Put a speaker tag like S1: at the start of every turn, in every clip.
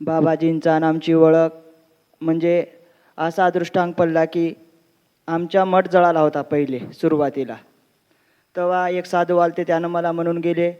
S1: बाबाजींचा आणि आमची ओळख. म्हणजे असा दृष्टांक पडला की आमच्या मठ जळाला होता पहिले सुरुवातीला. तेव्हा एक साधू आलते त्यानं मला म्हणून गेले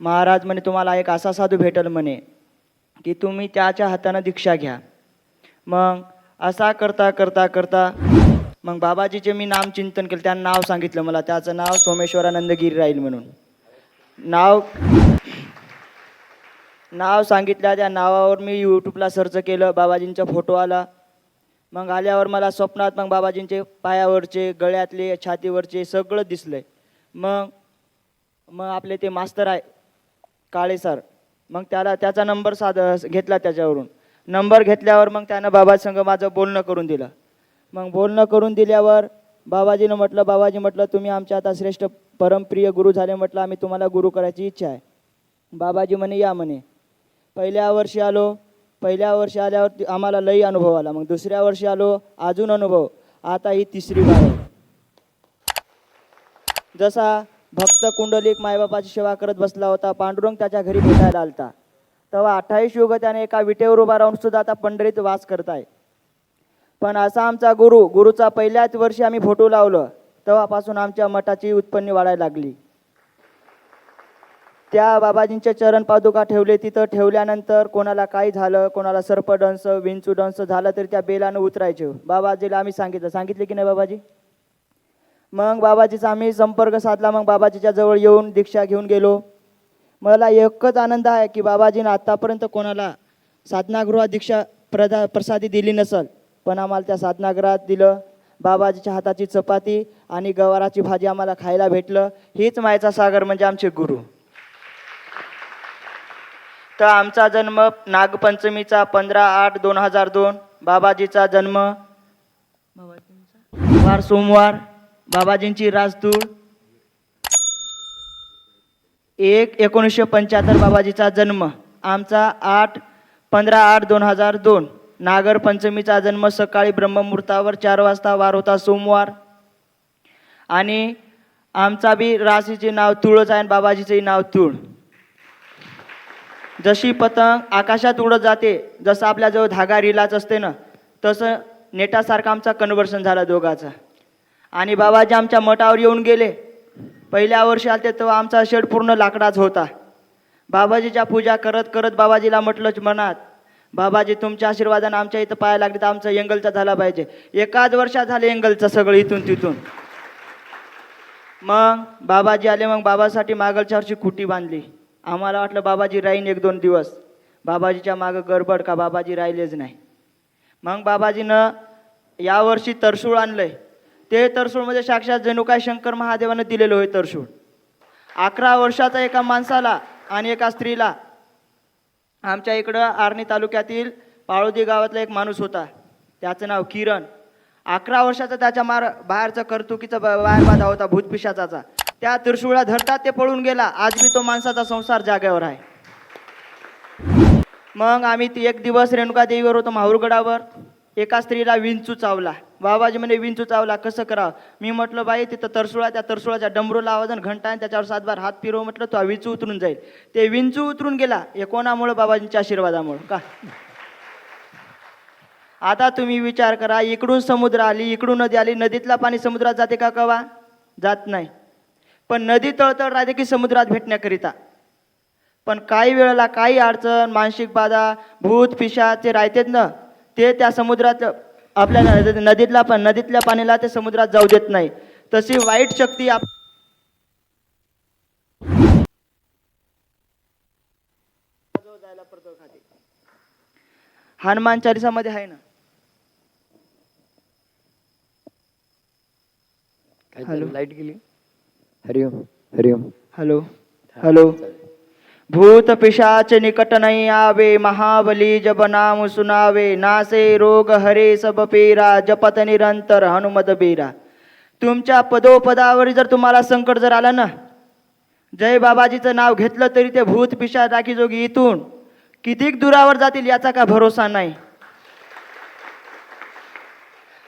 S1: महाराज म्हणे तुम्हाला एक असा साधू भेटल म्हणे की तुम्ही त्याच्या हातानं दीक्षा घ्या. मग असा करता करता करता मग बाबाजीचे मी नाम चिंतन केलं. त्यानं नाव सांगितलं मला. त्याचं नाव सोमेश्वरानंद गिरी राहील म्हणून. नाव नाव सांगितलं त्या नावावर मी यूट्यूबला सर्च केलं बाबाजींचा फोटो आला. मग आल्यावर मला स्वप्नात मग बाबाजींचे पायावरचे गळ्यातले छातीवरचे सगळं दिसलं आहे मग मग आपले ते मास्तर आहे काळे सर मग त्याला त्याचा नंबर साध घेतला त्याच्यावरून. नंबर घेतल्यावर मग त्यानं बाबासंग माझं बोलणं करून दिलं. मग बोलणं करून दिल्यावर बाबाजीनं म्हटलं बाबाजी म्हटलं तुम्ही आमच्या आता श्रेष्ठ परमप्रिय गुरु झाले म्हटलं आम्ही तुम्हाला गुरु करायची इच्छा आहे. बाबाजी म्हणे या म्हणे. पहिल्या वर्षी आलो पहिल्या वर्षी आल्यावर आम्हाला लई अनुभव आला. मग दुसऱ्या वर्षी आलो अजून अनुभव. आता ही तिसरी बार आहे. जसा भक्त कुंडलिक मायबापाची सेवा करत बसला होता पांडुरंग त्याच्या घरी भेटायला आलता. तेव्हा अठ्ठावीस युग त्याने एका विटेवर उभा राहून सुद्धा आता पंढरीत वास करताय. पण असा आमचा गुरु गुरुचा पहिल्याच वर्षी आम्ही फोटो लावलं तेव्हापासून आमच्या मठाची उत्पन्न वाढायला लागली. त्या बाबाजींचे चरण पादुका ठेवले तिथं ठेवल्यानंतर कोणाला काही झालं कोणाला सर्पडंस विंचू झालं तरी त्या बेलानं उतरायचे. बाबाजीला आम्ही सांगितलं. सांगितले की नाही बाबाजी? मग बाबाजीचा आम्ही संपर्क साधला. मग बाबाजीच्या जवळ येऊन दीक्षा घेऊन गेलो. मला एकच आनंद आहे की बाबाजीनं आत्तापर्यंत कोणाला साधनागृहात दीक्षा प्रदा प्रसादी दिली नसल पण आम्हाला त्या साधनागृहात दिलं. बाबाजीच्या हाताची चपाती आणि गवाराची भाजी आम्हाला खायला भेटलं. हीच मायचा सागर म्हणजे आमचे गुरु. तर आमचा जन्म नागपंचमीचा पंधरा आठ दोन हजार दोन. बाबाजीचा जन्म वार सोमवार. बाबाजींची राजतूळ एक एकोणीसशे पंच्याहत्तर बाबाजीचा जन्म. आमचा आठ पंधरा आठ दोन हजार दोन. नागरपंचमीचा जन्म सकाळी ब्रह्ममुहूर्तावर चार वाजता वार होता सोमवार. आणि आमचा बी राशीचे नाव तुळच आहे आणि बाबाजीचंही नाव तुळ. जशी पतंग आकाशात उडत जाते जसं आपल्याजवळ धागा रिलाच असते ना तसं नेटासारखा आमचा कन्व्हर्सन झाला दोघाचा. आणि बाबाजी आमच्या मठावर येऊन गेले. पहिल्या वर्षी आले तेव्हा आमचा शेड पूर्ण लाकडाच होता. बाबाजीच्या पूजा करत करत बाबाजीला म्हटलंच मनात बाबाजी तुमच्या आशीर्वादानं आमच्या इथं पाया लागले तर आमचा एंगलचा झाला पाहिजे. एकाच वर्षात झालं एंगलचं सगळं इथून तिथून. मग बाबाजी आले मग बाबासाठी मागलच्या वर्षी खुटी बांधली. आम्हाला वाटलं बाबाजी राहीन एक दोन दिवस. बाबाजीच्या मागं गडबड का बाबाजी राहिलेच नाही. मग बाबाजीनं यावर्षी तरसूळ आणलंय. ते तरसूळमध्ये म्हणजे साक्षात जणुकाय शंकर महादेवानं दिलेलं होय तरसूळ. अकरा वर्षाचा एका माणसाला आणि एका स्त्रीला आमच्या इकडं आर्णी तालुक्यातील पाळोदी गावातला एक माणूस होता. त्याचं नाव किरण. अकरा वर्षाचा त्याच्या मार बाहेरचा कर्तुकीचा बाहेर बाधा होता भूतपिशाचा त्या त्रिशूळा धरतात ते पळून गेला. आज बी तो माणसाचा संसार जागेवर आहे. मग आम्ही ती एक दिवस रेणुका देवीवर होतो माहूरगडावर. एका स्त्रीला विंचू चावला. बाबाजी म्हणे विंचू चावला कसं करावं? मी म्हटलं बाई तिथं तरसुळा त्या तरसुळाच्या डमरूला आवाज घंटा आणि त्याच्यावर सातबार हात फिरव म्हटलं तो विंचू उतरून जाईल. ते विंचू उतरून गेला. हे कोणामुळं? बाबाजींच्या आशीर्वादामुळं. का? आता तुम्ही विचार करा इकडून समुद्र आली इकडून नदी आली नदीतला पाणी समुद्रात जाते का कवा? जात नाही. पण नदी तळतळ राहते की समुद्रात भेटण्याकरिता. पण काही वेळेला काही अडचण मानसिक बाधा भूत पिशाचे राहतेत ना ते त्या समुद्रात आपल्या नदी- नदीतला पण नदीतल्या पाणीला ते समुद्रात जाऊ देत नाही. तशी वाईट शक्ती आप हनुमान चालिसामध्ये आहे ना? हॅलो.
S2: लाइट गेली. हरिओम हरिओम।
S1: Hello hello. भूत पिशाच निकट नाही आवे महाबली जब नाम सुनावे नासे रोग हरे सब पेरा जपत निरंतर हनुमत बेरा। तुमच्या पदोपदावर जर तुम्हाला संकट जर आलं ना जय बाबाजीचं नाव घेतलं तरी ते भूत पिशाच राखी जोगी इथून कितीक दुरावर जातील याचा काय भरोसा नाही?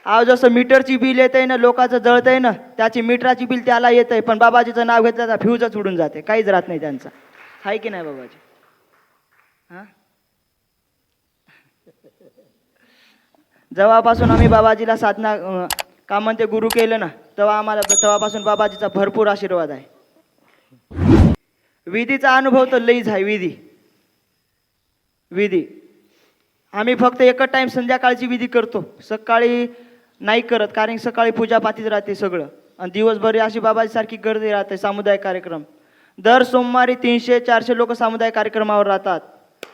S1: अहो जसं मीटरची बिल येत आहे ना लोकांचं जळत आहे ना त्याची मीटराची बिल त्याला येत आहे पण बाबाजीचं नाव घेतलं तर फ्यूजच उडून जाते. काहीच राहत नाही त्यांचा. आहे की नाही बाबाजी? हां? जेव्हापासून आम्ही बाबाजीला साधना का म्हणते गुरु केलं ना तेव्हा आम्हाला तेव्हापासून बाबाजीचा भरपूर आशीर्वाद आहे. विधीचा अनुभव तर लईच आहे विधी. विधी. आम्ही फक्त एकच टाईम संध्याकाळची विधी करतो. सकाळी नाही करत कारण सकाळी पूजापातीच राहते सगळं. आणि दिवसभर अशी बाबाजीसारखी गर्दी राहते सामुदायिक कार्यक्रम. दर सोमवारी तीनशे चारशे लोक सामुदायिक कार्यक्रमावर राहतात.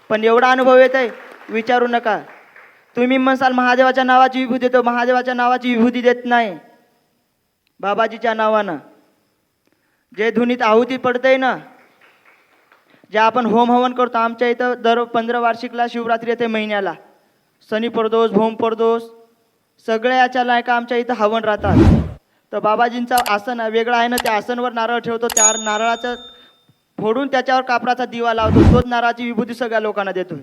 S1: पण एवढा अनुभव येत आहे विचारू नका. तुम्ही म्हणसाल महादेवाच्या नावाची विभूती देतो महादेवाच्या नावाची विभूती देत नाही. बाबाजीच्या नावानं. जे धुनीत आहुती पडते ना जे आपण होम हवन करतो आमच्या इथं दर पंधरा वार्षिकला शिवरात्री येते महिन्याला. शनी प्रदोष भोम प्रदोष सगळ्या याच्या लायका आमच्या इथं हवन राहतात. तर बाबाजींचं आसन आहे, वेगळं आहे ना त्या आसनवर नारळ ठेवतो त्या नारळाचं फोडून त्याच्यावर कापराचा दिवा लावतो तोच नारळाची विभूती सगळ्या लोकांना देतो.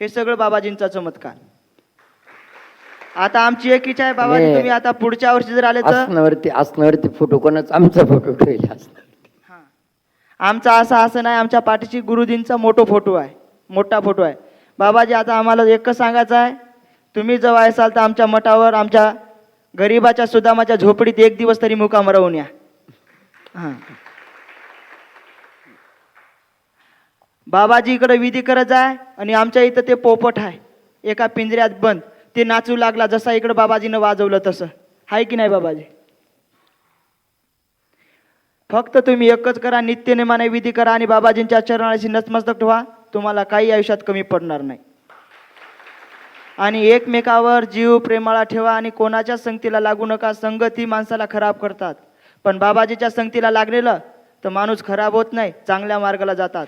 S1: हे सगळं बाबाजींचा चमत्कार. आता आमची एक इच्छा आहे बाबाजी. तुम्ही आता पुढच्या वर्षी जर आले तर?
S2: आसनावरती फोटो कोणाचा आमचा फोटो ठेवला
S1: हां. आमचा असा असं नाही आमच्या पाठीशी गुरुजींचा मोठो फोटो आहे मोठा फोटो आहे. बाबाजी आता आम्हाला एकच सांगायचं आहे तुम्ही जेव्हा असाल तर आमच्या मठावर आमच्या गरिबाच्या सुदामाच्या झोपडीत एक दिवस तरी मुकाम राहून या. हां. बाबाजी इकडे विधी करत आहे आणि आमच्या इथं ते पोपट आहे. एका पिंजऱ्यात बंद. ते नाचू लागला जसा इकडं बाबाजीनं वाजवलं तसं. आहे की नाही बाबाजी? फक्त तुम्ही एकच करा नित्यनेमाने विधी करा आणि बाबाजींच्या चरणाशी नतमस्तक ठेवा. तुम्हाला काही आयुष्यात कमी पडणार नाही. आणि एकमेकावर जीव प्रेमाळा ठेवा आणि कोणाच्या संगतीला लागू नका. संगती माणसाला खराब करतात. पण बाबाजीच्या संगतीला लागलेलं तर माणूस खराब होत नाही चांगल्या मार्गाला जातात.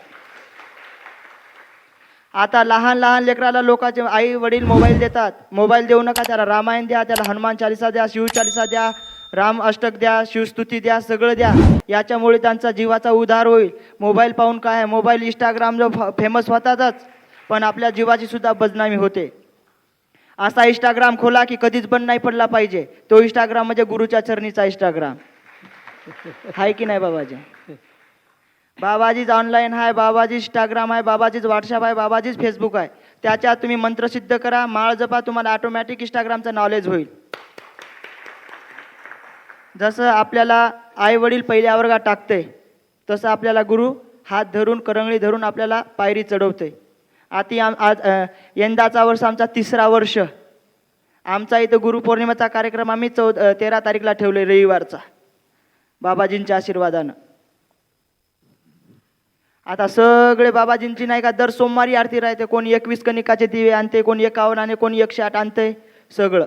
S1: आता लहान लहान लेकराला लोकांचे आई वडील मोबाईल देतात. मोबाईल देऊ नका त्याला रामायण द्या त्याला हनुमान चालिसा द्या शिव चालिसा द्या राम अष्टक द्या शिवस्तुती द्या सगळं द्या. याच्यामुळे त्यांचा जीवाचा उद्धार होईल. मोबाईल पाहून काय आहे? मोबाईल इंस्टाग्राम जो फेमस होतातच. पण आपल्या जीवाची सुद्धा बदनामी होते. असा इंस्टाग्राम खोला की कधीच बंद नाही पडला पाहिजे. तो इंस्टाग्राम म्हणजे गुरुच्या चरणीचा इंस्टाग्राम आहे की नाही बाबाजी? बाबाजीच ऑनलाईन आहे बाबाजी इंस्टाग्राम आहे बाबाजीच व्हॉट्सअप आहे बाबाजीच फेसबुक आहे त्याच्यात तुम्ही मंत्र सिद्ध करा माळ जपा तुम्हाला ऑटोमॅटिक इंस्टाग्रामचं नॉलेज होईल. जसं आपल्याला आई वडील पहिल्या वर्गात टाकते तसं आपल्याला गुरु हात धरून करंगळी धरून आपल्याला पायरी चढवते आती आम आज यंदाचा वर्ष आमचा तिसरा वर्ष. आमचा इथं गुरुपौर्णिमेचा कार्यक्रम आम्ही चौद तेरा तारीखला ठेवले रविवारचा. बाबाजींच्या आशीर्वादानं. आता सगळे बाबाजींची नाही का दर सोमवारी आरती राहते. कोण एकवीस कनिकाचे दिवे आणते कोण एकावन्न आणि कोण एकशे आठ आणते सगळं.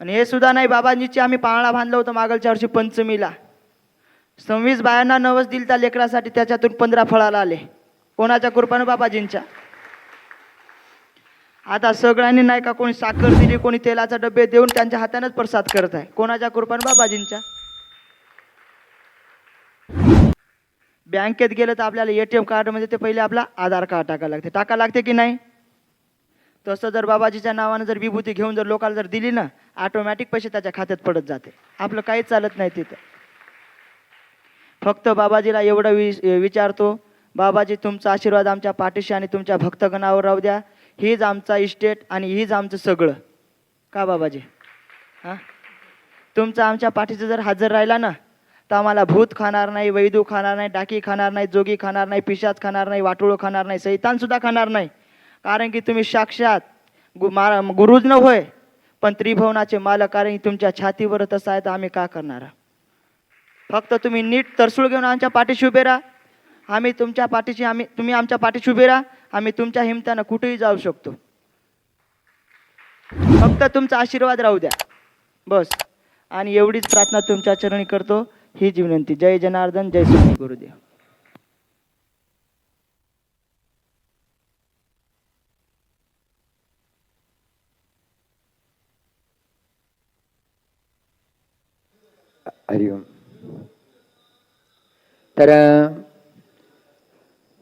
S1: आणि हे सुद्धा नाही बाबाजींची आम्ही पाळणा बांधलं होतं मागलच्या वर्षी पंचमीला. सव्वीस बायांना नवस दिलता लेकरासाठी त्याच्यातून पंधरा फळाला आले. कोणाच्या कृपानं बाबाजींच्या? आता सगळ्यांनी नाही का कोणी साखर दिली कोणी तेलाचा डबे देऊन त्यांच्या हातानेच प्रसाद करत आहे. कोणाच्या कृपानं बाबाजींच्या? बँकेत गेलं तर आपल्याला ए टी एम कार्डमध्ये म्हणजे ते पहिले आपला आधार कार्ड टाकायला लागते. टाका लागते की नाही? तसं जर बाबाजीच्या नावानं जर विभूती घेऊन जर लोकांना जर दिली ना ऑटोमॅटिक पैसे त्याच्या खात्यात पडत जाते. आपलं काहीच चालत नाही तिथं. फक्त बाबाजीला एवढं वि विचारतो बाबाजी तुमचा आशीर्वाद आमच्या पाठीशी आणि तुमच्या भक्तगणावर राहू द्या. हीच आमचा इस्टेट आणि हीच आमचं सगळं. का बाबाजी? हां? तुमचा आमच्या पाठीचं जर हजर राहिला ना तर आम्हाला भूत खाणार नाही वैदू खाणार नाही डाकी खाणार नाही जोगी खाणार नाही पिशाच खाणार नाही वाटोळं खाणार नाही सैतानसुद्धा खाणार नाही. कारण की तुम्ही साक्षात गु मा गुरुज न होय पण त्रिभुवनाचे मालक कारण की तुमच्या छातीवर तसं आहे तर आम्ही का करणार? फक्त तुम्ही नीट तरसूळ घेऊन आमच्या पाठीशी उभे राहा. आम्ही तुमच्या पाठीशी आम्ही तुम्ही आमच्या पाठीशी उभे राहा. आम्ही तुमच्या हिमतानं कुठेही जाऊ शकतो. फक्त तुमचा आशीर्वाद राहू द्या. बस. आणि एवढीच प्रार्थना तुमच्या चरणी करतो. हीच विनंती. जय जनार्दन जय स्वामी गुरुदेव.
S2: हरिओम. तर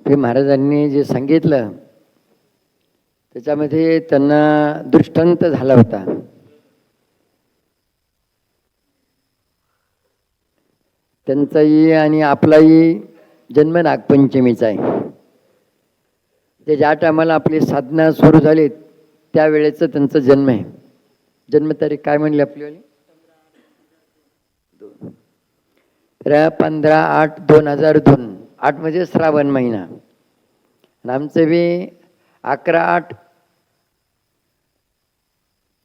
S2: ते महाराजांनी जे सांगितलं त्याच्यामध्ये त्यांना दृष्टांत झाला होता. त्यांचाही आणि आपलाही जन्म नागपंचमीचा आहे. ते ज्या टायमाला आपली साधना सुरू झाली त्यावेळेचं त्यांचा जन्म आहे. जन्मतारीख काय म्हणली आपलीवाली तर पंधरा आठ दोन हजार दोन. आठ म्हणजे श्रावण महिना. आणि आमचं बी अकरा आठ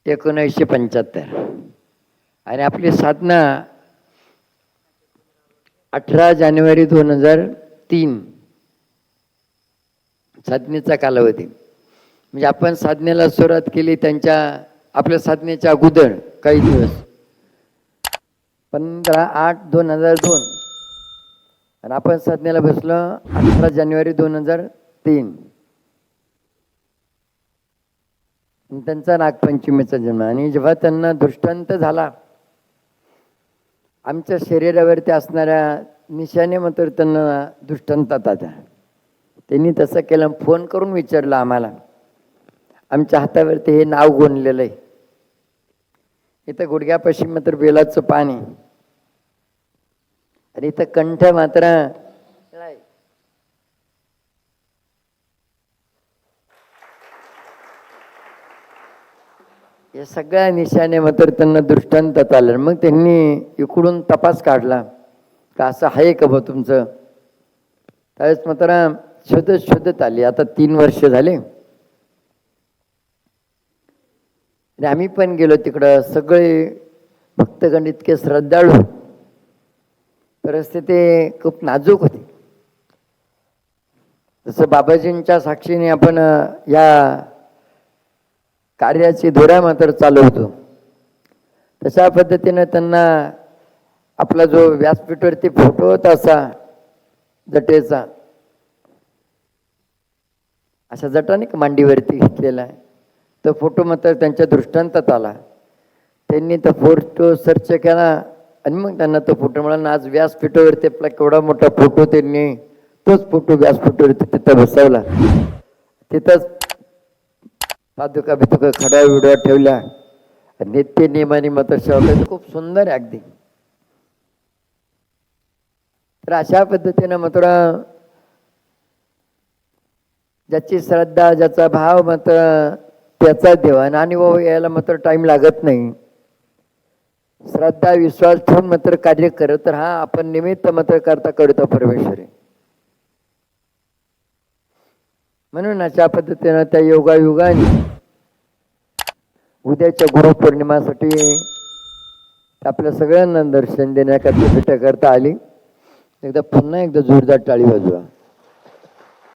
S2: एकोणीसशे पंच्याहत्तर. आणि आपली साधना अठरा जानेवारी दोन हजार तीन. साधनेचा कालावधी. म्हणजे आपण साधनेला सुरुवात केली त्यांच्या आपल्या साधनेच्या अगोदर काही दिवस. पंधरा आठ दोन हजार दोन. आणि आपण साधनेला बसलो अठरा जानेवारी दोन हजार तीन. त्यांचा नागपंचमीचा जन्म. आणि जेव्हा त्यांना दृष्टांत झाला आमच्या शरीरावरती असणाऱ्या निशाने मात्र त्यांना दृष्टांतात आता त्यांनी तसं केलं फोन करून विचारलं आम्हाला. आमच्या हातावरती हे नाव गोणलेलं आहे. इथं गुडघ्यापाशी मात्र बेलाचं पाणी आणि इथं कंठ मात्र या सगळ्या निशाने मात्र त्यांना दृष्टांतात आलं. मग त्यांनी इकडून तपास काढला. का असं आहे का भाऊ तुमचं? त्यावेळेस मात्र शोधत शोधत आली. आता तीन वर्ष झाले. आणि आम्ही पण गेलो तिकडं. सगळे भक्तगण इतके श्रद्धाळू. परिस्थिती खूप नाजूक होती. जसं बाबाजींच्या साक्षीने आपण या कार्याची धुरा मात्र चालवतो तशा पद्धतीनं त्यांना आपला जो व्यासपीठावरती फोटो होता असा जटेचा अशा जटाने मांडीवरती घेतलेला आहे. तो फोटो मात्र त्यांच्या दृष्टांतात आला. त्यांनी तो फोटो सर्च केला आणि मग त्यांना तो फोटो मिळाला. आज व्यासपीठावरती आपला केवढा मोठा फोटो त्यांनी तोच फोटो व्यासपीठावरती तिथं बसवला. तिथंच पादुका बिदुका खडा विडवा ठेवल्या नित्य नियमाने मात्र शेवटलं खूप सुंदर आहे अगदी. तर अशा पद्धतीनं मात्र ज्याची श्रद्धा ज्याचा भाव मात्र त्याचा देवाण आणि व यायला मात्र टाइम लागत नाही. श्रद्धा विश्वास ठेवून मात्र कार्य करत तर हा आपण निमित्त मात्र करता करतो परमेश्वरी. म्हणून अशा पद्धतीनं त्या योगायुगाने उद्याच्या गुरुपौर्णिमासाठी आपल्या सगळ्यांना दर्शन देण्याकरता भेट करता आली. एकदा पुन्हा एकदा जोरदार टाळी वाजवा.